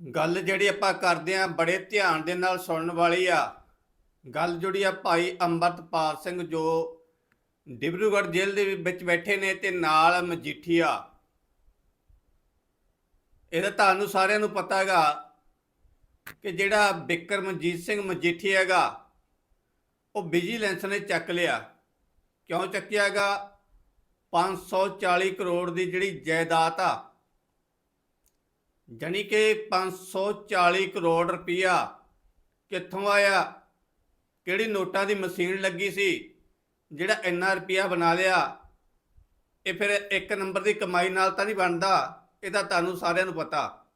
ਗੱਲ ਜਿਹੜੀ ਆਪਾਂ ਕਰਦੇ ਆਂ ਬੜੇ ਧਿਆਨ ਦੇ ਨਾਲ ਸੁਣਨ ਵਾਲੀ ਆ। ਗੱਲ ਜੁੜੀ ਆ ਭਾਈ ਅੰਮ੍ਰਿਤਪਾਲ ਸਿੰਘ ਜੋ ਡਿਬਰੂਗੜ੍ਹ ਜੇਲ੍ਹ ਦੇ ਵਿੱਚ ਬੈਠੇ ਨੇ ਤੇ ਨਾਲ ਮਜੀਠੀਆ। ਇਹਦਾ ਤੁਹਾਨੂੰ ਸਾਰਿਆਂ ਨੂੰ ਪਤਾ ਹੈਗਾ ਕਿ ਜਿਹੜਾ ਬਿਕਰਮਜੀਤ ਸਿੰਘ ਮਜੀਠੀਆ ਹੈਗਾ, ਉਹ ਵਿਜੀਲੈਂਸ ਨੇ ਚੱਕ ਲਿਆ। ਕਿਉਂ ਚੱਕਿਆਗਾ 540 ਕਰੋੜ ਦੀ ਜਿਹੜੀ ਜਾਇਦਾਦ ਆ ਜਾਣੀ ਕਿ 540 ਕਰੋੜ ਰੁਪਇਆ ਕਿੱਥੋਂ ਆਇਆ? ਕਿਹੜੀ ਨੋਟਾਂ ਦੀ ਮਸ਼ੀਨ ਲੱਗੀ ਸੀ? ਜਿਹੜਾ ਇੰਨਾ ਰੁਪਇਆ ਬਣਾ ਲਿਆ, ਇਹ ਫਿਰ ਇੱਕ ਨੰਬਰ ਦੀ ਕਮਾਈ ਨਾਲ ਤਾਂ ਨਹੀਂ ਬਣਦਾ, ਇਹ ਤਾਂ ਤੁਹਾਨੂੰ ਸਾਰਿਆਂ ਨੂੰ ਪਤਾ।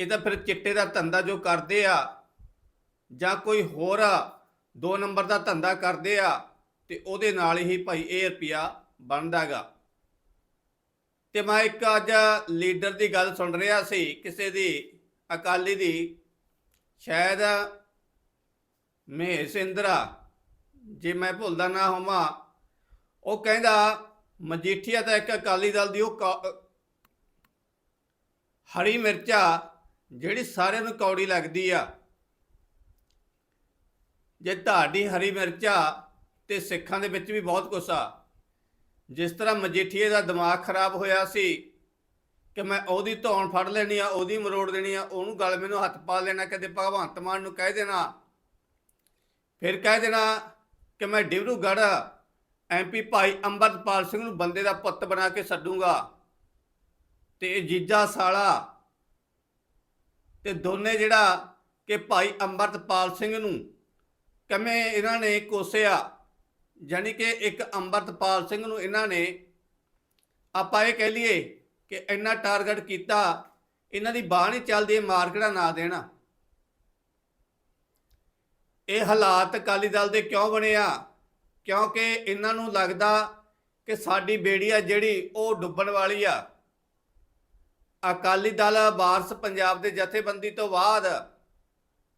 ਇਹ ਤਾਂ ਫਿਰ ਚਿੱਟੇ ਦਾ ਧੰਦਾ ਜੋ ਕਰਦੇ ਆ, ਜਾਂ ਕੋਈ ਹੋਰ ਦੋ ਨੰਬਰ ਦਾ ਧੰਦਾ ਕਰਦੇ ਆ, ਤੇ ਉਹਦੇ ਨਾਲ ਹੀ ਭਾਈ ਇਹ ਰੁਪਿਆ ਬਣਦਾਗਾ ਤੇ ਮੈਂ ਇੱਕ ਅੱਜ ਲੀਡਰ ਦੀ ਗੱਲ ਸੁਣ ਰਿਹਾ ਸੀ, ਕਿਸੇ ਦੀ, ਅਕਾਲੀ ਦੀ। ਸ਼ਾਇਦ ਮਹੇਸ਼ ਇੰਦਰਾ ਜੇ ਮੈਂ ਭੁੱਲਦਾ ਨਾ ਹੋਵਾਂ, ਉਹ ਕਹਿੰਦਾ, ਮਜੀਠੀਆ ਤਾਂ ਇੱਕ ਅਕਾਲੀ ਦਲ ਦੀ, ਉਹ ਕੌ- ਹਰੀ ਮਿਰਚਾ ਜਿਹੜੀ ਸਾਰਿਆਂ ਨੂੰ ਕੌੜੀ ਲੱਗਦੀ ਆ। ਜੇ ਤੁਹਾਡੀ ਹਰੀ ਮਿਰਚਾ ਤੇ ਸਿੱਖਾਂ ਦੇ ਵਿੱਚ ਵੀ ਬਹੁਤ ਕੁਛ ਆ। ਜਿਸ ਤਰ੍ਹਾਂ ਮਜੀਠੀਏ ਦਾ ਦਿਮਾਗ ਖਰਾਬ ਹੋਇਆ ਸੀ ਕਿ ਮੈਂ ਉਹਦੀ ਧੌਣ ਫੜ ਲੈਣੀ ਆ, ਉਹਦੀ ਮਰੋੜ ਦੇਣੀ ਆ, ਉਹਨੂੰ ਗਲ ਮੈਨੂੰ ਹੱਥ ਪਾ ਲੈਣਾ, ਕਦੇ ਭਗਵੰਤ ਮਾਨ ਨੂੰ ਕਹਿ ਦੇਣਾ। ਫਿਰ ਕਹਿ ਦੇਣਾ ਕਿ ਮੈਂ ਡਿਬਰੂਗੜ੍ਹ ਐਮਪੀ ਭਾਈ ਅੰਮ੍ਰਿਤਪਾਲ ਸਿੰਘ ਨੂੰ ਬੰਦੇ ਦਾ ਪੁੱਤ ਬਣਾ ਕੇ ਛੱਡੂੰਗਾ ਤੇ ਜੀਜਾ ਸਾਲਾ ਤੇ ਦੋਨੇ ਜਿਹੜਾ ਕਿ ਭਾਈ ਅੰਮ੍ਰਿਤਪਾਲ ਸਿੰਘ ਨੂੰ ਕਿਵੇਂ ਇਹਨਾਂ ਨੇ ਕੋਸਿਆ ਯਾਨੀ ਕਿ ਇੱਕ ਅੰਮ੍ਰਿਤਪਾਲ ਸਿੰਘ ਨੂੰ ਇਹਨਾਂ ਨੇ ਆਪਾਂ ਇਹ ਕਹਿ ਲਈਏ ਕਿ ਇੰਨਾ ਟਾਰਗੇਟ ਕੀਤਾ, ਇਹਨਾਂ ਦੀ ਬਾਹ ਨਹੀਂ ਚੱਲਦੀ ਮਾਰਕੜਾ ਨਾ ਦੇਣਾ। ਇਹ ਹਾਲਾਤ ਅਕਾਲੀ ਦਲ ਦੇ ਕਿਉਂ ਬਣਿਆ ਕਿਉਂਕਿ ਇਹਨਾਂ ਨੂੰ ਲੱਗਦਾ ਕਿ ਸਾਡੀ ਬੇੜੀ ਆ ਜਿਹੜੀ ਉਹ ਡੁੱਬਣ ਵਾਲੀ ਆ। ਅਕਾਲੀ ਦਲ ਵਾਰਸ ਪੰਜਾਬ ਦੇ ਜਥੇਬੰਦੀ ਤੋਂ ਬਾਅਦ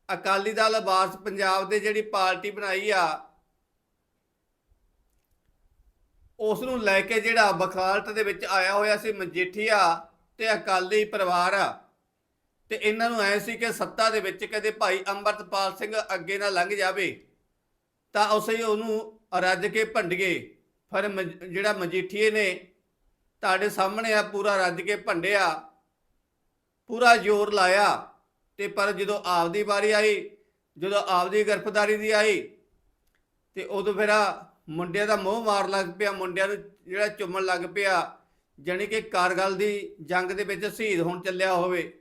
ਅਕਾਲੀ ਦਲ ਵਾਰਸ ਪੰਜਾਬ ਦੇ ਜਿਹੜੀ ਪਾਰਟੀ ਬਣਾਈ ਆ ਉਸ ਨੂੰ ਲੈ ਕੇ ਜਿਹੜਾ ਵਕਾਲਤ ਦੇ ਵਿੱਚ ਆਇਆ ਹੋਇਆ ਸੀ ਮਜੀਠੀਆ ਤੇ ਅਕਾਲੀ ਪਰਿਵਾਰ। ਤੇ ਇਹਨਾਂ ਨੂੰ ਐ ਸੀ ਕਿ ਸੱਤਾ ਦੇ ਵਿੱਚ ਕਦੇ ਭਾਈ ਅੰਮ੍ਰਿਤਪਾਲ ਸਿੰਘ ਅੱਗੇ ਨਾ ਲੰਘ ਜਾਵੇ, ਤਾਂ ਉਸੇ ਉਹਨੂੰ ਰੱਜ ਕੇ ਭੰਡੀਏ। ਫਿਰ ਮਜ- ਜਿਹੜਾ ਮਜੀਠੀਏ ਨੇ ਤੁਹਾਡੇ ਸਾਹਮਣੇ ਆ, ਪੂਰਾ ਰੱਜ ਕੇ ਭੰਡਿਆ, ਪੂਰਾ ਜ਼ੋਰ ਲਾਇਆ। ਤੇ ਪਰ ਜਦੋਂ ਆਪਦੀ ਵਾਰੀ ਆਈ, ਜਦੋਂ ਆਪਦੀ ਗ੍ਰਿਫਤਾਰੀ ਦੀ ਆਈ, ਤੇ ਉਦੋਂ ਫਿਰ ਮੁੰਡਿਆਂ ਦਾ ਮੋਹ ਮਾਰ ਲੱਗ ਪਿਆ, ਮੁੰਡਿਆਂ ਨੂੰ ਜਿਹੜਾ ਚੁੰਮਣ ਲੱਗ ਪਿਆ, ਜਾਣੀ ਕਿ ਕਾਰਗਲ ਦੀ ਜੰਗ ਦੇ ਵਿੱਚ ਸ਼ਹੀਦ ਹੋਣ ਚੱਲਿਆ ਹੋਵੇ।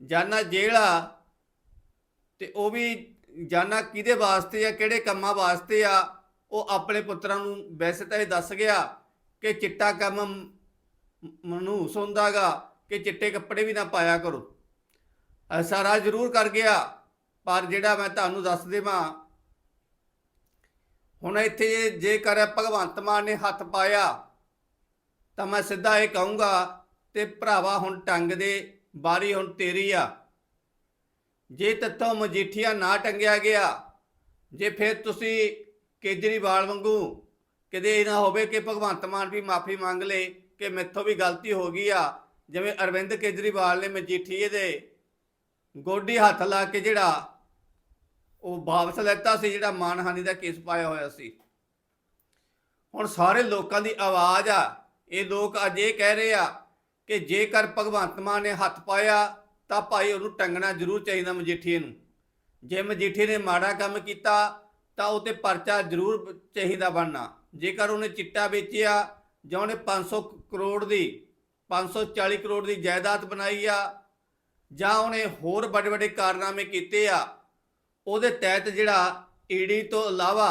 ਜਾਨਾ ਜੇਲਾ ਤੇ ਉਹ ਵੀ ਜਾਨਾ ਕਿਹਦੇ ਵਾਸਤੇ ਆ, ਕਿਹੜੇ ਕੰਮਾਂ ਵਾਸਤੇ ਆ, ਉਹ ਆਪਣੇ ਪੁੱਤਰਾਂ ਨੂੰ ਵੈਸੇ ਤਾਂ ਇਹ ਦੱਸ ਗਿਆ ਕਿ ਚਿੱਟਾ ਕੰਮ ਮਨੂਸ ਹੁੰਦਾਗਾ ਕਿ ਚਿੱਟੇ ਕੱਪੜੇ ਵੀ ਨਾ ਪਾਇਆ ਕਰੋ। ਸਾਰਾ ਜ਼ਰੂਰ ਕਰ ਗਿਆ, ਪਰ ਜਿਹੜਾ ਮੈਂ ਤੁਹਾਨੂੰ ਦੱਸ ਦੇਵਾਂ ਹੁਣ ਇੱਥੇ ਜੇਕਰ ਭਗਵੰਤ ਮਾਨ ਨੇ ਹੱਥ ਪਾਇਆ, ਤਾਂ ਮੈਂ ਸਿੱਧਾ ਇਹ ਕਹੂੰਗਾ ਤੇ ਭਰਾਵਾ ਹੁਣ ਟੰਗ ਦੇ ਬਾਰੀ ਹੁਣ ਤੇਰੀ ਆ। ਜੇ ਤੱਥੋਂ ਮਜੀਠੀਆ ਨਾ ਟੰਗਿਆ ਗਿਆ, ਜੇ ਫਿਰ ਤੁਸੀਂ ਕੇਜਰੀਵਾਲ ਵਾਂਗੂ ਕਦੇ ਇਹ ਨਾ ਹੋਵੇ ਕਿ ਭਗਵੰਤ ਮਾਨ ਵੀ ਮਾਫੀ ਮੰਗ ਲੇ ਕਿ ਮੈਥੋਂ ਵੀ ਗਲਤੀ ਹੋ ਗਈ ਆ, ਜਿਵੇਂ ਅਰਵਿੰਦ ਕੇਜਰੀਵਾਲ ਨੇ ਮਜੀਠੀਏ ਦੇ ਗੋਡੀ ਹੱਥ ਲਾ ਕੇ ਜਿਹੜਾ ਉਹ ਵਾਪਸ ਲੈਤਾ ਸੀ ਜਿਹੜਾ ਮਾਨਹਾਨੀ ਦਾ ਕੇਸ ਪਾਇਆ ਹੋਇਆ ਸੀ। ਹੁਣ ਸਾਰੇ ਲੋਕਾਂ ਦੀ ਆਵਾਜ਼ ਆ, ਇਹ ਲੋਕ ਅੱਜ ਇਹ ਕਹਿ ਰਹੇ ਆ ਕਿ ਜੇਕਰ ਭਗਵੰਤ ਮਾਨ ਨੇ ਹੱਥ ਪਾਇਆ ਤਾਂ ਭਾਈ ਉਹਨੂੰ ਟੰਗਣਾ ਜ਼ਰੂਰ ਚਾਹੀਦਾ ਮਜੀਠੀਏ ਨੂੰ। ਜੇ ਮਜੀਠੀਏ ਨੇ ਮਾੜਾ ਕੰਮ ਕੀਤਾ ਤਾਂ ਉਹ ਤੇ ਪਰਚਾ ਜ਼ਰੂਰ ਚਾਹੀਦਾ ਬਣਨਾ। ਜੇਕਰ ਉਹਨੇ ਚਿੱਟਾ ਵੇਚਿਆ ਜਾਂ ਉਹਨੇ 500 ਕਰੋੜ ਦੀ 540 ਕਰੋੜ ਦੀ ਜਾਇਦਾਦ ਬਣਾਈ ਆ ਜਾਂ ਉਹਨੇ ਹੋਰ ਵੱਡੇ ਵੱਡੇ ਕਾਰਨਾਮੇ ਕੀਤੇ ਆ ਉਹਦੇ ਤਹਿਤ ਜਿਹੜਾ ਈਡੀ ਤੋਂ ਇਲਾਵਾ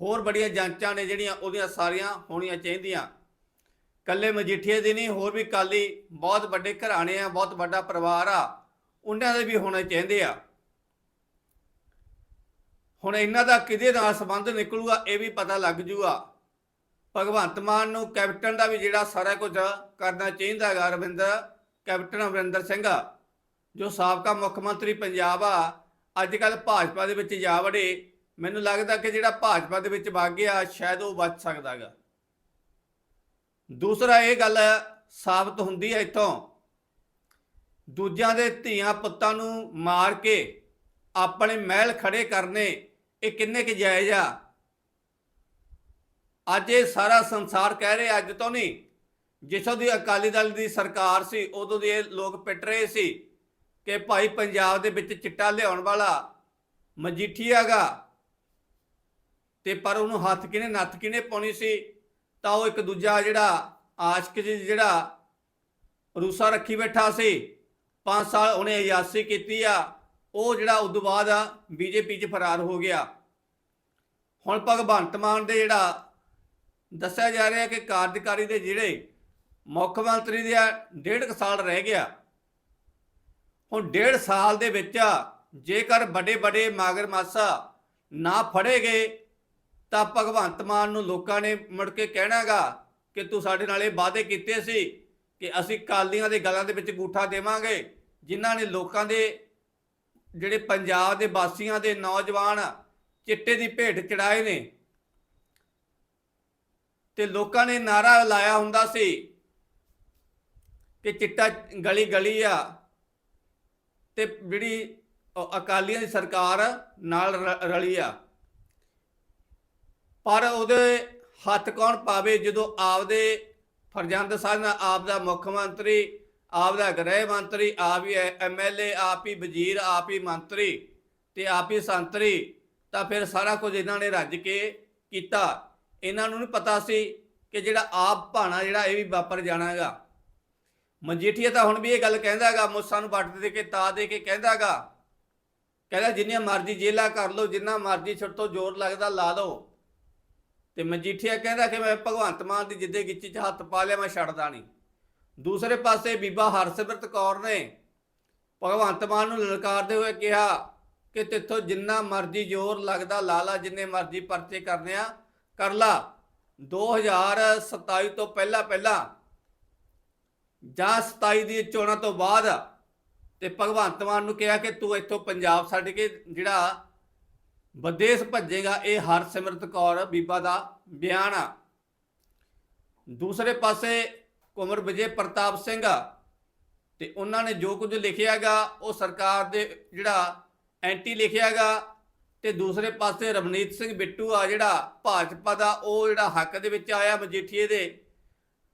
ਹੋਰ ਬੜੀਆਂ ਜਾਂਚਾਂ ਨੇ ਜਿਹੜੀਆਂ ਉਹਦੀਆਂ ਸਾਰੀਆਂ ਹੋਣੀਆਂ ਚਾਹੀਦੀਆਂ। ਕੱਲੇ ਮਜੀਠੀਏ ਦੀ ਨਹੀਂ, ਹੋਰ ਵੀ ਕਾਲੀ ਬਹੁਤ ਵੱਡੇ ਘਰਾਣੇ ਆ, ਬਹੁਤ ਵੱਡਾ ਪਰਿਵਾਰ ਆ, ਉਹਨਾਂ ਦੇ ਵੀ ਹੋਣੇ ਚਾਹੀਦੇ ਆ। ਹੁਣ ਇਹਨਾਂ ਦਾ ਕਿਹਦੇ ਨਾਲ ਸੰਬੰਧ ਨਿਕਲੂਗਾ, ਇਹ ਵੀ ਪਤਾ ਲੱਗ ਜੂਗਾ। ਭਗਵੰਤ ਮਾਨ ਨੂੰ ਕੈਪਟਨ ਦਾ ਵੀ ਜਿਹੜਾ ਸਾਰਾ ਕੁਝ ਕਰਨਾ ਚਾਹੀਦਾ ਹੈਗਾ ਅਰਵਿੰਦਰ ਕੈਪਟਨ ਅਮਰਿੰਦਰ ਸਿੰਘ, ਜੋ ਸਾਬਕਾ ਮੁੱਖ ਮੰਤਰੀ ਪੰਜਾਬ ਆ ਅੱਜ ਕੱਲ ਭਾਜਪਾ ਦੇ ਵਿੱਚ ਜਾ ਵੜੇ, ਮੈਨੂੰ ਲੱਗਦਾ ਕਿ ਜਿਹੜਾ ਭਾਜਪਾ ਦੇ ਵਿੱਚ ਵਗ ਗਿਆ, ਸ਼ਾਇਦ ਉਹ ਬਚ ਸਕਦਾ ਹੈਗਾ ਦੂਸਰਾ ਇਹ ਗੱਲ ਸਾਬਤ ਹੁੰਦੀ ਹੈ ਇੱਥੋਂ, ਦੂਜਿਆਂ ਦੇ ਧੀਆਂ ਪੁੱਤਾਂ ਨੂੰ ਮਾਰ ਕੇ ਆਪਣੇ ਮਹਿਲ ਖੜੇ ਕਰਨੇ, ਇਹ ਕਿੰਨੇ ਕੁ ਜਾਇਜ਼ ਆ? ਅੱਜ ਇਹ ਸਾਰਾ ਸੰਸਾਰ ਕਹਿ ਰਿਹਾ, ਅੱਜ ਤੋਂ ਨਹੀਂ ਜਿਸੋਂ ਦੀ ਅਕਾਲੀ ਦਲ ਦੀ ਸਰਕਾਰ ਸੀ, ਉਦੋਂ ਦੇ ਇਹ ਲੋਕ ਪਿੱਟ ਰਹੇ ਸੀ ਕਿ ਭਾਈ ਪੰਜਾਬ ਦੇ ਵਿੱਚ ਚਿੱਟਾ ਲਿਆਉਣ ਵਾਲਾ ਮਜੀਠੀਆਗਾ ਤੇ ਪਰ ਉਹਨੂੰ ਹੱਥ ਕਿਨੇ ਨੱਥ ਕਿਨੇ ਪਾਉਣੀ ਸੀ? ਤਾਂ ਉਹ ਇੱਕ ਦੂਜਾ ਜਿਹੜਾ ਆਸ਼ਕ ਜੀ, ਜਿਹੜਾ ਰੂਸਾ ਰੱਖੀ ਬੈਠਾ ਸੀ 5 ਸਾਲ ਉਹਨੇ ਅਯਾਸੀ ਕੀਤੀ ਆ, ਉਹ ਜਿਹੜਾ ਉਦੋਂ ਬਾਅਦ ਆ ਬੀਜੇਪੀ 'ਚ ਫਰਾਰ ਹੋ ਗਿਆ। ਹੁਣ ਭਗਵੰਤ ਮਾਨ ਦੇ ਜਿਹੜਾ ਦੱਸਿਆ ਜਾ ਰਿਹਾ ਕਿ ਕਾਰਜਕਾਰੀ ਦੇ ਜਿਹੜੇ ਮੁੱਖ ਮੰਤਰੀ ਦੇ ਆ, ਡੇਢ ਕੁ ਸਾਲ ਰਹਿ ਗਿਆ। ਹੁਣ ਡੇਢ ਸਾਲ ਦੇ ਵਿੱਚ ਜੇਕਰ ਵੱਡੇ ਵੱਡੇ ਮਾਗਰਮਾਸਾ ਨਾ ਫੜੇ ਗਏ ਤਾਂ ਭਗਵੰਤ ਮਾਨ ਨੂੰ ਲੋਕਾਂ ਨੇ ਮੁੜ ਕੇ ਕਹਿਣਾਗਾ ਕਿ ਤੂੰ ਸਾਡੇ ਨਾਲ ਇਹ ਵਾਅਦੇ ਕੀਤੇ ਸੀ ਕਿ ਅਸੀਂ ਕਾਲੀਆਂ ਦੇ ਗਲਾਂ ਦੇ ਵਿੱਚ ਗੂਠਾ ਦੇਵਾਂਗੇ, ਜਿਨ੍ਹਾਂ ਨੇ ਲੋਕਾਂ ਦੇ ਜਿਹੜੇ ਪੰਜਾਬ ਦੇ ਵਾਸੀਆਂ ਦੇ ਨੌਜਵਾਨ ਚਿੱਟੇ ਦੀ ਭੇਟ ਚੜਾਏ ਨੇ। ਤੇ ਲੋਕਾਂ ਨੇ ਨਾਰਾ ਲਾਇਆ ਹੁੰਦਾ ਸੀ ਕਿ ਚਿੱਟਾ ਗਲੀ ਗਲੀ ਆ ਤੇ ਜਿਹੜੀ ਅਕਾਲੀਆਂ ਦੀ ਸਰਕਾਰ ਨਾਲ ਰਲੀ ਆ। ਪਰ ਉਹਦੇ ਹੱਥ ਕੌਣ ਪਾਵੇ ਜਦੋਂ ਆਪਦੇ ਫਰਜ਼ੰਦ ਸਨ ਆਪ ਦਾ ਮੁੱਖ ਮੰਤਰੀ ਆਪ ਦਾ ਗ੍ਰਹਿ ਮੰਤਰੀ, ਆਪ ਹੀ ਐਮਐਲਏ ਆਪ ਹੀ ਵਜ਼ੀਰ, ਆਪ ਹੀ ਮੰਤਰੀ ਤੇ ਆਪ ਹੀ ਸੰਤਰੀ, ਤਾਂ ਫਿਰ ਸਾਰਾ ਕੁਝ ਇਹਨਾਂ ਨੇ ਰੱਜ ਕੇ ਕੀਤਾ। ਇਹਨਾਂ ਨੂੰ ਨਹੀਂ ਪਤਾ ਸੀ ਕਿ ਜਿਹੜਾ ਆਪ ਭਾਣਾ ਜਿਹੜਾ ਇਹ ਵੀ ਵਾਪਰ ਜਾਣਾਗਾ। ਮਜੀਠੀਆ ਤਾਂ ਹੁਣ ਵੀ ਇਹ ਗੱਲ ਕਹਿੰਦਾਗਾ, ਮੁੱਸਾਂ ਨੂੰ ਵੱਟ ਦੇ ਕੇ, ਤਾ ਦੇ ਕੇ ਕਹਿੰਦਾਗਾ। ਕਹਿੰਦਾ ਜਿੰਨੀਆਂ ਮਰਜ਼ੀ ਜੇਲਾ ਕਰ ਲਓ, ਜਿੰਨਾ ਮਰਜ਼ੀ ਛੱਡ ਜ਼ੋਰ ਲੱਗਦਾ ਲਾ ਲਓ। ਤੇ ਮਜੀਠੀਆ ਕਹਿੰਦਾ ਕਿ ਮੈਂ ਭਗਵੰਤ ਮਾਨ ਦੀ ਜਿੱਦੇ ਗਿੱਚੀ 'ਚ ਹੱਥ ਪਾ ਲਿਆ, ਮੈਂ ਛੱਡਦਾ ਨਹੀਂ। ਦੂਸਰੇ ਪਾਸੇ ਬੀਬਾ ਹਰਸਿਮਰਤ ਕੌਰ ਨੇ ਭਗਵੰਤ ਮਾਨ ਨੂੰ ਲਲਕਾਰਦੇ ਹੋਏ ਕਿਹਾ ਕਿ ਤੇਥੋਂ ਜਿੰਨਾ ਮਰਜ਼ੀ ਜ਼ੋਰ ਲੱਗਦਾ ਲਾ ਲਾ, ਜਿੰਨੇ ਮਰਜ਼ੀ ਪਰਚੇ ਕਰਨੇ ਆ, ਕਰ ਲਾ। 2027 ਤੋਂ ਪਹਿਲਾਂ ਪਹਿਲਾਂ ਜਾਂ 27 ਦੀ ਚੋਣਾਂ ਤੋਂ ਬਾਅਦ ਤੇ ਭਗਵੰਤ ਮਾਨ ਨੂੰ ਕਿਹਾ ਕਿ ਤੂੰ ਇੱਥੋਂ ਪੰਜਾਬ ਛੱਡ ਕੇ ਜਿਹੜਾ ਵਿਦੇਸ਼ ਭੱਜੇਗਾ, ਇਹ ਹਰਸਿਮਰਤ ਕੌਰ ਬੀਬਾ ਦਾ ਬਿਆਨ ਆ। ਦੂਸਰੇ ਪਾਸੇ ਕੁਮਰ ਵਿਜੇ ਪ੍ਰਤਾਪ ਸਿੰਘ ਆ ਤੇ ਉਹਨਾਂ ਨੇ ਜੋ ਕੁਝ ਲਿਖਿਆਗਾ ਉਹ ਸਰਕਾਰ ਦੇ ਜਿਹੜਾ ਐਂਟੀ ਲਿਖਿਆਗਾ ਤੇ ਦੂਸਰੇ ਪਾਸੇ ਰਵਨੀਤ ਸਿੰਘ ਬਿੱਟੂ ਆ ਜਿਹੜਾ ਭਾਜਪਾ ਦਾ, ਉਹ ਜਿਹੜਾ ਹੱਕ ਦੇ ਵਿੱਚ ਆਇਆ ਮਜੀਠੀਏ ਦੇ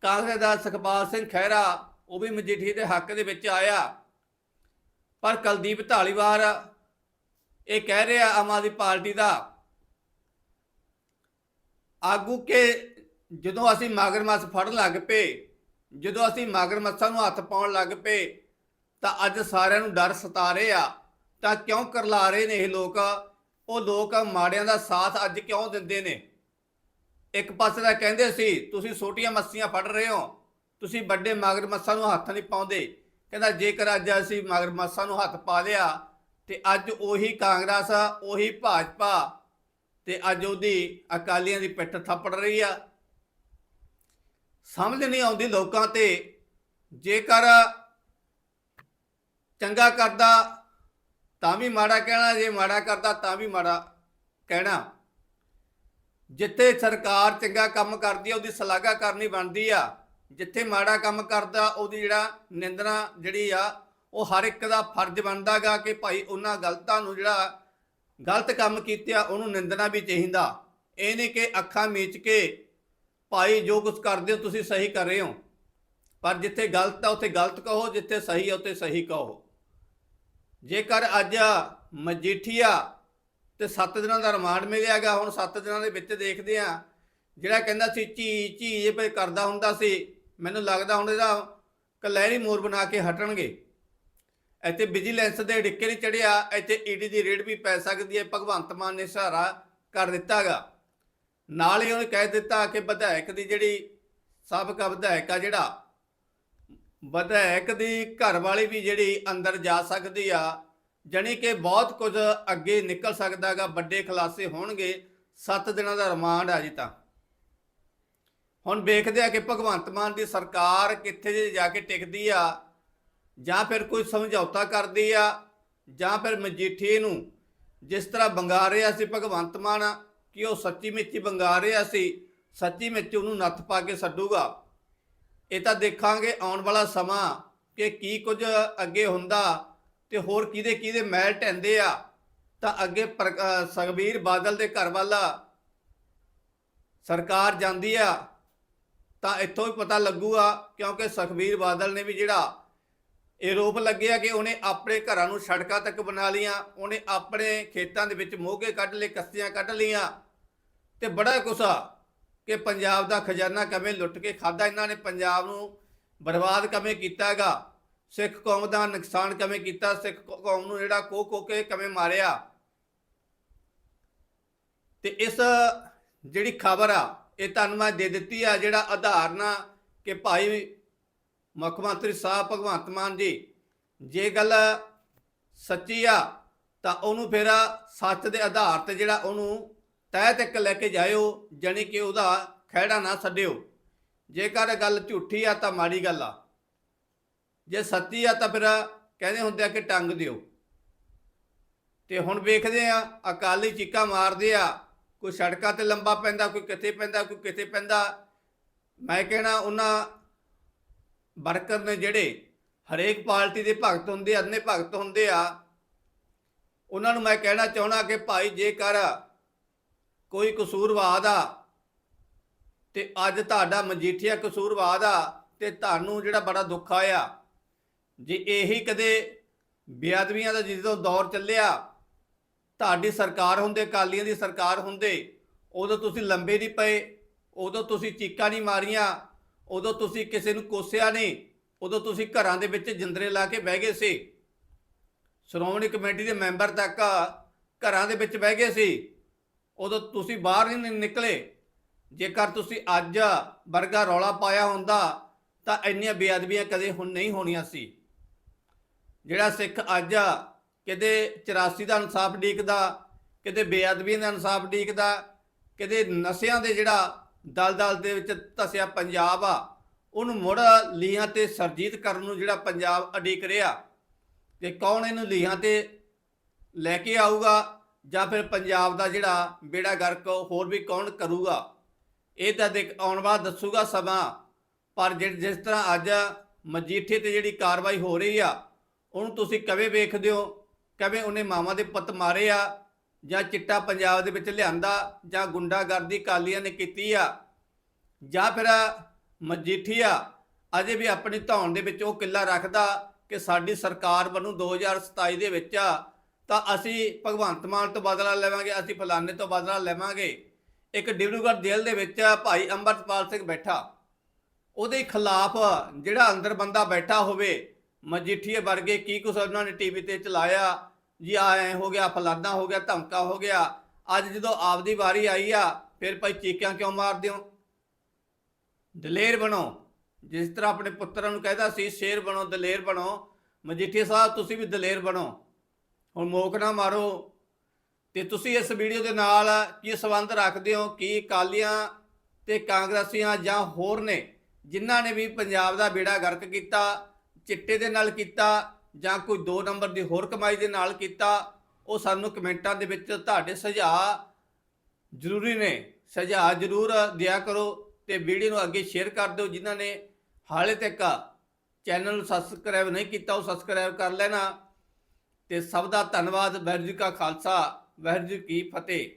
ਕਾਂਗਰਸ ਦਾ ਸੁਖਪਾਲ ਸਿੰਘ ਖਹਿਰਾ, ਉਹ ਵੀ ਮਜੀਠੀਏ ਦੇ ਹੱਕ ਦੇ ਵਿੱਚ ਆਇਆ। ਪਰ ਕੁਲਦੀਪ ਢਾਲੀਵਾਲ ਇਹ ਕਹਿ ਰਿਹਾ, ਆਮ ਆਦਮੀ ਪਾਰਟੀ ਦਾ, ਆਗੂ ਕੇ ਜਦੋਂ ਅਸੀਂ ਮਗਰਮੱਛ ਫੜਨ ਲੱਗ ਪਏ, ਜਦੋਂ ਅਸੀਂ ਮਗਰਮੱਛਾਂ ਨੂੰ ਹੱਥ ਪਾਉਣ ਲੱਗ ਪਏ, ਤਾਂ ਅੱਜ ਸਾਰਿਆਂ ਨੂੰ ਡਰ ਸਤਾ ਰਹੇ ਆ। ਤਾਂ ਕਿਉਂ ਕਰਲਾ ਰਹੇ ਨੇ ਇਹ ਲੋਕ? ਉਹ ਲੋਕ ਮਾੜਿਆਂ ਦਾ ਸਾਥ ਅੱਜ ਕਿਉਂ ਦਿੰਦੇ ਨੇ? ਇੱਕ ਪਾਸੇ ਦਾ ਕਹਿੰਦੇ ਸੀ, ਤੁਸੀਂ ਛੋਟੀਆਂ ਮੱਸੀਆਂ ਫੜ ਰਹੇ ਹੋ। ਤੁਸੀਂ ਵੱਡੇ ਮਗਰਮੱਛਾਂ ਨੂੰ ਹੱਥ ਨਹੀਂ ਪਾਉਂਦੇ। ਕਹਿੰਦਾ, ਜੇਕਰ ਅੱਜ ਅਸੀਂ ਮਗਰਮੱਛਾਂ ਨੂੰ ਹੱਥ ਪਾ ਲਿਆ, ਤੇ ਅੱਜ ਉਹੀ ਕਾਂਗਰਸ ਆ, ਉਹੀ ਭਾਜਪਾ, ਤੇ ਅੱਜ ਉਹਦੀ ਅਕਾਲੀਆਂ ਦੀ ਪਿੱਠ ਥੱਪੜ ਰਹੀ ਆ। ਸਮਝ ਨਹੀਂ ਆਉਂਦੀ ਲੋਕਾਂ ਤੇ, ਜੇਕਰ ਚੰਗਾ ਕਰਦਾ ਤਾਂ ਵੀ ਮਾੜਾ ਕਹਿਣਾ, ਜੇ ਮਾੜਾ ਕਰਦਾ ਤਾਂ ਵੀ ਮਾੜਾ ਕਹਿਣਾ। ਜਿੱਥੇ ਸਰਕਾਰ ਚੰਗਾ ਕੰਮ ਕਰਦੀ ਆ, ਉਹਦੀ ਸ਼ਲਾਘਾ ਕਰਨੀ ਬਣਦੀ ਆ, ਜਿੱਥੇ ਮਾੜਾ ਕੰਮ ਕਰਦਾ, ਉਹਦੀ ਜਿਹੜਾ ਨਿੰਦਣਾ ਜਿਹੜੀ ਆ, ਉਹ ਹਰ ਇੱਕ ਦਾ ਫਰਜ਼ ਬਣਦਾਗਾ ਕਿ ਭਾਈ ਉਹਨਾਂ ਗਲਤਾਂ ਨੂੰ ਜਿਹੜਾ ਗਲਤ ਕੰਮ ਕੀਤਿਆ ਉਹਨੂੰ ਨਿੰਦਣਾ ਵੀ ਚਾਹੀਦਾ। ਇਹ ਨਹੀਂ ਕਿ ਅੱਖਾਂ ਮੀਚ ਕੇ ਭਾਈ ਜੋ ਕੁਝ ਕਰਦੇ ਹੋ, ਤੁਸੀਂ ਸਹੀ ਕਰ ਰਹੇ ਹੋ। ਪਰ ਜਿੱਥੇ ਗਲਤ ਆ, ਉੱਥੇ ਗਲਤ ਕਹੋ, ਜਿੱਥੇ ਸਹੀ ਆ, ਉੱਥੇ ਸਹੀ ਕਹੋ। ਜੇਕਰ ਅੱਜ ਮਜੀਠੀਆ ਤੇ 7 ਦਿਨਾਂ ਦਾ ਰਿਮਾਂਡ ਮਿਲਿਆਗਾ ਹੁਣ 7 ਦਿਨਾਂ ਦੇ ਵਿੱਚ ਦੇਖਦੇ ਆ ਜਿਹੜਾ ਕਹਿੰਦਾ ਸੀ ਝੀ ਝੀ ਇਹ ਪੇ ਕਰਦਾ ਹੁੰਦਾ ਸੀ। ਮੈਨੂੰ ਲੱਗਦਾ ਹੁਣ ਇਹਦਾ ਕਲੈਰੀ ਮੋਰ ਬਣਾ ਕੇ ਹਟਣਗੇ। ਇੱਥੇ ਵਿਜੀਲੈਂਸ ਦੇ ਡਿੱਕੇ ਨਹੀਂ ਚੜਿਆ ਇੱਥੇ ਈਡੀ ਦੀ ਰੇਡ ਵੀ ਪੈ ਸਕਦੀ ਹੈ। ਭਗਵੰਤ ਮਾਨ ਨੇ ਸਹਾਰਾ ਕਰ ਦਿੱਤਾਗਾ ਨਾਲ ਹੀ ਉਹਨੇ ਕਹਿ ਦਿੱਤਾ ਕਿ ਵਿਧਾਇਕ ਦੀ ਜਿਹੜੀ ਸਾਬਕਾ ਵਿਧਾਇਕ ਆ ਜਿਹੜਾ, ਵਿਧਾਇਕ ਦੀ ਘਰ ਵਾਲੀ ਵੀ ਜਿਹੜੀ ਅੰਦਰ ਜਾ ਸਕਦੀ ਆ ਜਣੀ ਕਿ ਬਹੁਤ ਕੁਝ ਅੱਗੇ ਨਿਕਲ ਸਕਦਾਗਾ ਵੱਡੇ ਖੁਲਾਸੇ ਹੋਣਗੇ। 7 ਦਿਨਾਂ ਦਾ ਰਿਮਾਂਡ ਆ ਜੀ ਤਾਂ। ਹੁਣ ਵੇਖਦੇ ਆ ਕਿ ਭਗਵੰਤ ਮਾਨ ਦੀ ਸਰਕਾਰ ਕਿੱਥੇ ਜੇ ਜਾ ਕੇ ਟਿਕਦੀ ਆ, ਜਾਂ ਫਿਰ ਕੋਈ ਸਮਝੌਤਾ ਕਰਦੀ ਆ, ਜਾਂ ਫਿਰ ਮਜੀਠੀ ਨੂੰ ਜਿਸ ਤਰ੍ਹਾਂ ਬੰਗਾ ਰਿਹਾ ਸੀ ਭਗਵੰਤ ਮਾਨ, ਕਿ ਉਹ ਸੱਚੀ ਮਿੱਚੀ ਬੰਗਾ ਰਿਹਾ ਸੀ, ਸੱਚੀ ਮਿੱਚ ਉਹਨੂੰ ਨੱਥ ਪਾ ਕੇ ਛੱਡੂਗਾ। ਇਹ ਤਾਂ ਦੇਖਾਂਗੇ ਆਉਣ ਵਾਲਾ ਸਮਾਂ ਕਿ ਕੀ ਕੁਝ ਅੱਗੇ ਹੁੰਦਾ ਤੇ ਹੋਰ ਕਿਹਦੇ ਕਿਹਦੇ ਮੈਲ ਢੈਂਦੇ ਆ? ਤਾਂ ਅੱਗੇ ਪ੍ਰ- ਸੁਖਬੀਰ ਬਾਦਲ ਦੇ ਘਰ ਵਾਲਾ ਸਰਕਾਰ ਜਾਂਦੀ ਆ, ਤਾਂ ਇੱਥੋਂ ਵੀ ਪਤਾ ਲੱਗੂਗਾ, ਕਿਉਂਕਿ ਸੁਖਬੀਰ ਬਾਦਲ ਨੇ ਵੀ ਜਿਹੜਾ ਆਰੋਪ ਰੋਪ ਲੱਗਿਆ ਕਿ ਉਹਨੇ ਆਪਣੇ ਘਰਾਂ ਨੂੰ ਸੜਕਾਂ ਤੱਕ ਬਣਾ ਲੀਆਂ ਉਹਨੇ ਆਪਣੇ ਖੇਤਾਂ ਦੇ ਵਿੱਚ ਮੋਗੇ ਕੱਢ ਲਏ, ਕੱਸੀਆਂ ਕੱਢ ਲੀਆਂ ਤੇ ਬੜਾ ਗੁੱਸਾ ਕਿ ਪੰਜਾਬ ਦਾ ਖਜ਼ਾਨਾ ਕਿਵੇਂ ਲੁੱਟ ਕੇ ਖਾਦਾ ਇਹਨਾਂ ਨੇ ਪੰਜਾਬ ਨੂੰ ਬਰਬਾਦ ਕਿਵੇਂ ਕੀਤਾ ਹੈਗਾ। ਸਿੱਖ ਕੌਮ ਦਾ ਨੁਕਸਾਨ ਕਿਵੇਂ ਕੀਤਾ? ਸਿੱਖ ਕੌਮ ਨੂੰ ਜਿਹੜਾ ਕੋ ਕੋ ਕੇ ਕਿਵੇਂ ਮਾਰਿਆ? ਤੇ ਇਸ ਜਿਹੜੀ ਖਬਰ ਆ, ਇਹ ਤੁਹਾਨੂੰ ਮੈਂ ਦੇ ਦਿੱਤੀ ਆ, ਜਿਹੜਾ ਆਧਾਰ ਨਾ ਕਿ ਭਾਈ ਮੁੱਖ ਮੰਤਰੀ ਸਾਹਿਬ ਭਗਵੰਤ ਮਾਨ ਜੀ, ਜੇ ਗੱਲ ਸੱਚੀ ਆ, ਤਾਂ ਉਹਨੂੰ ਫਿਰ ਸੱਚ ਦੇ ਆਧਾਰ ਤੇ ਜਿਹੜਾ ਉਹਨੂੰ ਤਹਿ ਤੱਕ ਲੈ ਕੇ ਜਾਇਓ, ਜਾਣੀ ਕਿ ਉਹਦਾ ਖਹਿੜਾ ਨਾ ਛੱਡਿਓ। ਜੇਕਰ ਗੱਲ ਝੂਠੀ ਆ, ਤਾਂ ਮਾੜੀ ਗੱਲ ਆ। ਜੇ ਸੱਚੀ ਆ ਤਾਂ ਫਿਰ ਕਹਿੰਦੇ ਹੁੰਦੇ ਆ ਕਿ ਟੰਗ ਦਿਓ। ਤੇ ਹੁਣ ਵੇਖਦੇ ਆ, ਅਕਾਲੀ ਚੀਕਾਂ ਮਾਰਦੇ ਆ, ਕੋਈ ਸੜਕਾਂ ਤੇ ਲੰਬਾ ਪੈਂਦਾ, ਕੋਈ ਕਿੱਥੇ ਪੈਂਦਾ, ਕੋਈ ਕਿੱਥੇ ਪੈਂਦਾ। ਮੈਂ ਕਹਿਣਾ, ਉਹਨਾਂ ਵਰਕਰ ਨੇ ਜਿਹੜੇ ਹਰੇਕ ਪਾਰਟੀ ਦੇ ਭਗਤ ਹੁੰਦੇ ਆ, ਅੰਨੇ ਭਗਤ ਹੁੰਦੇ ਆ, ਉਹਨਾਂ ਨੂੰ ਮੈਂ ਕਹਿਣਾ ਚਾਹਣਾ ਕਿ ਭਾਈ ਜੇਕਰ ਕੋਈ ਕਸੂਰਵਾਦ ਆ, ਤੇ ਅੱਜ ਤੁਹਾਡਾ ਮਜੀਠੀਆ ਕਸੂਰਵਾਦ ਆ, ਤੇ ਤੁਹਾਨੂੰ ਜਿਹੜਾ ਬੜਾ ਦੁੱਖ ਆਇਆ ਜੇ ਇਹੀ ਕਦੇ ਬੇਅਦਬੀਆਂ ਦਾ ਜਦੋਂ ਦੌਰ ਚੱਲਿਆ, ਤੁਹਾਡੀ ਸਰਕਾਰ ਹੁੰਦੇ ਕਾਲੀਆਂ ਦੀ ਸਰਕਾਰ ਹੁੰਦੇ, ਉਦੋਂ ਤੁਸੀਂ ਲੰਬੇ ਨਹੀਂ ਪਏ, ਉਦੋਂ ਤੁਸੀਂ ਚੀਕਾਂ ਨਹੀਂ ਮਾਰੀਆਂ, ਉਦੋਂ ਤੁਸੀਂ ਕਿਸੇ ਨੂੰ ਕੋਸਿਆ ਨਹੀਂ, ਉਦੋਂ ਤੁਸੀਂ ਘਰਾਂ ਦੇ ਵਿੱਚ ਜਿੰਦਰੇ ਲਾ ਕੇ ਬਹਿ ਗਏ ਸੀ। ਸ਼੍ਰੋਮਣੀ ਕਮੇਟੀ ਦੇ ਮੈਂਬਰ ਤੱਕ ਘਰਾਂ ਦੇ ਵਿੱਚ ਬਹਿ ਗਏ ਸੀ। ਉਦੋਂ ਤੁਸੀਂ ਬਾਹਰ ਨਹੀਂ ਨਿਕਲੇ। ਜੇਕਰ ਤੁਸੀਂ ਅੱਜ ਵਰਗਾ ਰੌਲਾ ਪਾਇਆ ਹੁੰਦਾ, ਤਾਂ ਇੰਨੀਆਂ ਬੇਅਦਬੀਆਂ ਕਦੇ ਹੁਣ ਨਹੀਂ ਹੋਣੀਆਂ ਸੀ। ਜਿਹੜਾ ਸਿੱਖ ਅੱਜ ਕਿਤੇ 84 ਦਾ ਇਨਸਾਫ ਡੀਕਦਾ ਕਿਤੇ ਬੇਅਦਬੀ ਦਾ ਇਨਸਾਫ ਡੀਕਦਾ ਕਿਤੇ ਨਸ਼ਿਆਂ ਦੇ ਜਿਹੜਾ ਦਲਦਲ ਦੇ ਵਿੱਚ ਧਸਿਆ ਪੰਜਾਬ ਆ, ਉਹਨੂੰ ਮੁੜ ਲੀਹਾਂ ਤੇ ਸਰਜੀਤ ਕਰਨ ਨੂੰ ਜਿਹੜਾ ਪੰਜਾਬ ਅਡੀਕ ਰਿਹਾ, ਤੇ ਕੌਣ ਇਹਨੂੰ ਲੀਹਾਂ ਤੇ ਲੈ ਕੇ ਆਊਗਾ, ਜਾਂ ਫਿਰ ਪੰਜਾਬ ਦਾ ਜਿਹੜਾ ਬੇੜਾ ਗਰਕ ਹੋਰ ਵੀ ਕੌਣ ਕਰੂਗਾ? ਇਹ ਤਾਂ ਦੇਖ, ਆਉਣ ਬਾਅਦ ਦੱਸੂਗਾ ਸਮਾਂ, ਪਰ ਜਿਸ ਤਰ੍ਹਾਂ ਅੱਜ ਮਜੀਠੇ ਤੇ ਜਿਹੜੀ ਕਾਰਵਾਈ ਹੋ ਰਹੀ ਆ ਉਹਨੂੰ ਤੁਸੀਂ ਕਵੇਂ ਵੇਖਦੇ ਹੋ? ਕਵੇਂ ਉਹਨੇ ਮਾਵਾਂ ਦੇ ਪੁੱਤ ਮਾਰੇ ਆ? ਜਾਂ ਚਿੱਟਾ ਪੰਜਾਬ ਦੇ ਵਿੱਚ ਲਿਆਂਦਾ? ਜਾਂ ਗੁੰਡਾਗਰਦੀ ਕਾਲੀਆਂ ਨੇ ਕੀਤੀ ਆ? ਜਾਂ ਫਿਰ ਮਜੀਠੀਆ ਅਜੇ ਵੀ ਆਪਣੀ ਧੌਣ ਦੇ ਵਿੱਚ ਉਹ ਕਿੱਲਾ ਰੱਖਦਾ ਕਿ ਸਾਡੀ ਸਰਕਾਰ ਬਣੂ 2027 ਦੇ ਵਿੱਚ ਆ, ਤਾਂ ਅਸੀਂ ਭਗਵੰਤ ਮਾਨ ਤੋਂ ਬਦਲਾ ਲਵਾਂਗੇ, ਅਸੀਂ ਫਲਾਣੇ ਤੋਂ ਬਦਲਾ ਲਵਾਂਗੇ। ਇੱਕ ਡਿਬਰੂਗੜ੍ਹ ਜੇਲ੍ਹ ਦੇ ਵਿੱਚ ਭਾਈ ਅੰਮ੍ਰਿਤਪਾਲ ਸਿੰਘ ਬੈਠਾ। ਉਹਦੇ ਖਿਲਾਫ ਜਿਹੜਾ ਅੰਦਰ ਬੰਦਾ ਬੈਠਾ ਹੋਵੇ ਮਜੀਠੀਏ ਵਰਗੇ ਕੀ ਕੁਛ ਉਹਨਾਂ ਨੇ ਟੀਵੀ ਤੇ ਚਲਾਇਆ? ਜੀ ਆ ਐ ਹੋ ਗਿਆ, ਫਲਾਨਾ ਹੋ ਗਿਆ, ਧਮਕਾ ਹੋ ਗਿਆ। ਅੱਜ ਜਦੋਂ ਆਪਦੀ ਵਾਰੀ ਆਈ ਆ, ਫਿਰ ਭਾਈ ਚੀਕਾਂ ਕਿਉਂ ਮਾਰਦੇ ਹੋ? ਦਲੇਰ ਬਣੋ। ਜਿਸ ਤਰ੍ਹਾਂ ਆਪਣੇ ਪੁੱਤਰਾਂ ਨੂੰ ਕਹਿੰਦਾ ਸੀ, ਸ਼ੇਰ ਬਣੋ, ਦਲੇਰ ਬਣੋ। ਮਜੀਠੀਆ ਸਾਹਿਬ, ਤੁਸੀਂ ਵੀ ਦਲੇਰ ਬਣੋ। ਹੁਣ ਮੋਕ ਨਾ ਮਾਰੋ। ਤੇ ਤੁਸੀਂ ਇਸ ਵੀਡੀਓ ਦੇ ਨਾਲ ਕੀ ਸੰਬੰਧ ਰੱਖਦੇ ਹੋ? ਕਿ ਕਾਲੀਆਂ ਤੇ ਕਾਂਗਰਸੀਆਂ ਜਾਂ ਹੋਰ ਨੇ ਜਿਨ੍ਹਾਂ ਨੇ ਵੀ ਪੰਜਾਬ ਦਾ ਬੇੜਾ ਗਰਕ ਕੀਤਾ? ਚਿੱਟੇ ਦੇ ਨਾਲ ਕੀਤਾ ਜਾਂ ਕੋਈ 2 ਨੰਬਰ ਦੀ ਹੋਰ ਕਮਾਈ ਦੇ ਨਾਲ ਕੀਤਾ, ਉਹ ਸਾਨੂੰ ਕਮੈਂਟਾਂ ਦੇ ਵਿੱਚ ਤੁਹਾਡੇ ਸੁਝਾਅ ਜ਼ਰੂਰੀ ਨੇ। ਸੁਝਾਅ ਜ਼ਰੂਰ ਦਿਆ ਕਰੋ ਤੇ ਵੀਡੀਓ ਨੂੰ ਅੱਗੇ ਸ਼ੇਅਰ ਕਰ ਦਿਓ ਜਿਨ੍ਹਾਂ ਨੇ ਹਾਲੇ ਤੱਕ ਚੈਨਲ ਨੂੰ ਸਬਸਕ੍ਰਾਈਬ ਨਹੀਂ ਕੀਤਾ, ਉਹ ਸਬਸਕ੍ਰਾਈਬ ਕਰ ਲੈਣਾ। ਤੇ ਸਭ ਦਾ ਧੰਨਵਾਦ, ਵਾਹਿਗੁਰੂ ਜੀ ਕਾ ਖਾਲਸਾ, ਵਾਹਿਗੁਰੂ ਜੀ ਕੀ ਫਤਿਹ।